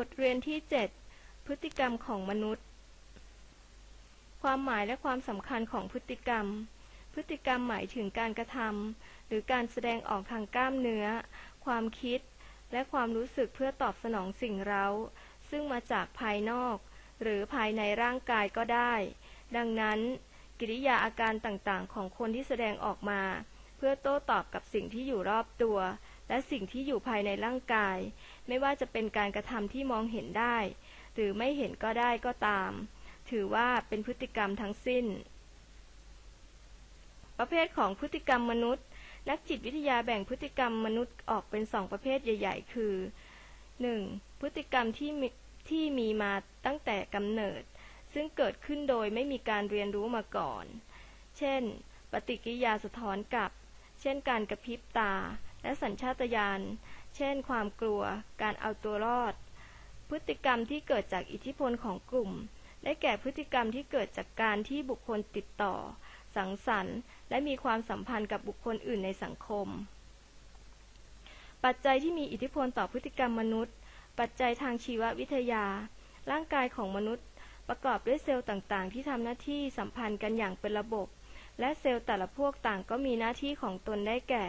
บทเรียนที่ 7 พฤติกรรมของมนุษย์ ความหมายและความสำคัญของพฤติกรรม พฤติกรรมหมายถึงการกระทำหรือการแสดงออกทางกล้ามเนื้อ ความคิด และความรู้สึกเพื่อตอบสนองสิ่งเร้า ซึ่งมาจากภายนอก หรือภายในร่างกายก็ได้ ดังนั้น กิริยาอาการต่างๆ ของคนที่แสดงออกมา เพื่อโต้ตอบกับสิ่งที่อยู่รอบตัว และสิ่งที่อยู่ภายในร่างกาย ไม่ว่าจะเป็นการกระทำที่มองเห็นได้ หรือไม่เห็นก็ได้ก็ตาม ถือว่าเป็นพฤติกรรมทั้งสิ้น ประเภทของพฤติกรรมมนุษย์ นักจิตวิทยาแบ่งพฤติกรรมมนุษย์ออกเป็นสองประเภทใหญ่ ๆ คือ 1. พฤติกรรมที่ที่มีมาตั้งแต่กำเนิด ซึ่งเกิดขึ้นโดยไม่มีการเรียนรู้มาก่อน เช่น ปฏิกิริยาสะท้อนกลับ เช่นการกระพริบตา และสัญชาตญาณ เช่น ความกลัว การเอาตัวรอด พฤติกรรมที่เกิดจากอิทธิพลของกลุ่ม ได้แก่พฤติกรรมที่เกิดจากการที่บุคคลติดต่อ สังสรรค์และมีความสัมพันธ์กับบุคคลอื่นในสังคม ปัจจัยที่มีอิทธิพลต่อพฤติกรรมมนุษย์ ปัจจัยทางชีววิทยา ร่างกายของมนุษย์ประกอบด้วยเซลล์ต่างๆ ที่ทำหน้าที่สัมพันธ์กันอย่างเป็นระบบ และเซลล์แต่ละพวกต่างก็มีหน้าที่ของตนได้แก่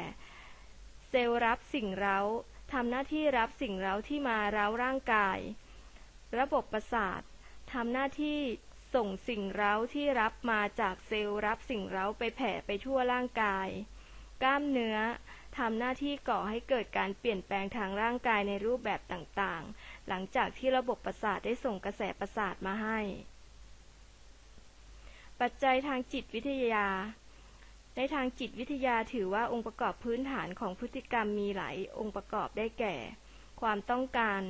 ซลล์รับสิ่งเร้าทำหน้าที่รับสิ่งเร้าที่มาเร้าร่างกาย ระบบประสาททำหน้าที่ส่งสิ่งเร้าที่รับมาจากเซลล์รับสิ่งเร้าไปแผ่ไปทั่วร่างกาย กล้ามเนื้อทำหน้าที่ก่อให้เกิดการเปลี่ยนแปลงทางร่างกายในรูปแบบต่างๆ หลังจากที่ระบบประสาทได้ส่งกระแสประสาทมาให้ ปัจจัยทางจิตวิทยา ในทางจิตวิทยาถือว่าองค์ประกอบพื้นฐานของพฤติกรรมมีหลายองค์ประกอบได้แก่ ความต้องการ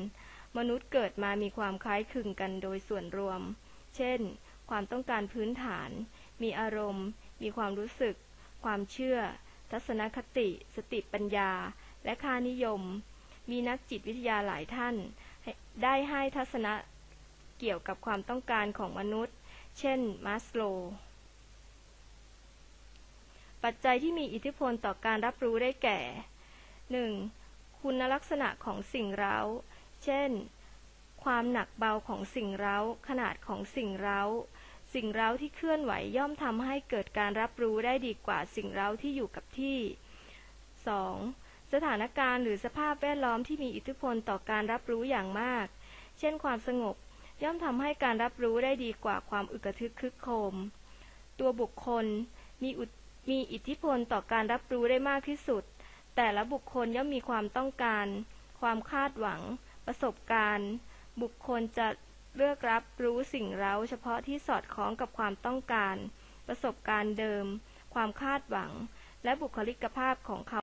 มนุษย์เกิดมามีความคล้ายคลึงกันโดยส่วนรวม เช่น ความต้องการพื้นฐาน มีอารมณ์ มีความรู้สึก ความเชื่อ ทัศนคติ สติปัญญา และค่านิยม มีนักจิตวิทยาหลายท่าน ได้ให้ทัศนะเกี่ยวกับความต้องการของมนุษย์ เช่น มาสโล ปัจจัยที่มีอิทธิพลต่อการรับรู้ได้แก่ 1. คุณลักษณะของสิ่งเร้า เช่น ความหนักเบาของสิ่งเร้า ขนาดของสิ่งเร้า สิ่งเร้าที่เคลื่อนไหวย่อมทำให้เกิดการรับรู้ได้ดีกว่าสิ่งเร้าที่อยู่กับที่ 2. สถานการณ์หรือสภาพแวดล้อมที่มีอิทธิพลต่อการรับรู้อย่างมาก เช่น ความสงบย่อมทำให้การรับรู้ได้ดีกว่าความอึกระทึกคึกโครมตัวบุคคลมีอุ มีอิทธิพลต่อการรับรู้ได้มากที่สุด แต่ละบุคคลย่อมมีความต้องการ ความคาดหวัง ประสบการณ์ บุคคลจะเลือกรับรู้สิ่งเร้า เฉพาะที่สอดคล้องกับความต้องการ ประสบการณ์เดิม ความคาดหวัง และบุคลิกภาพของเขา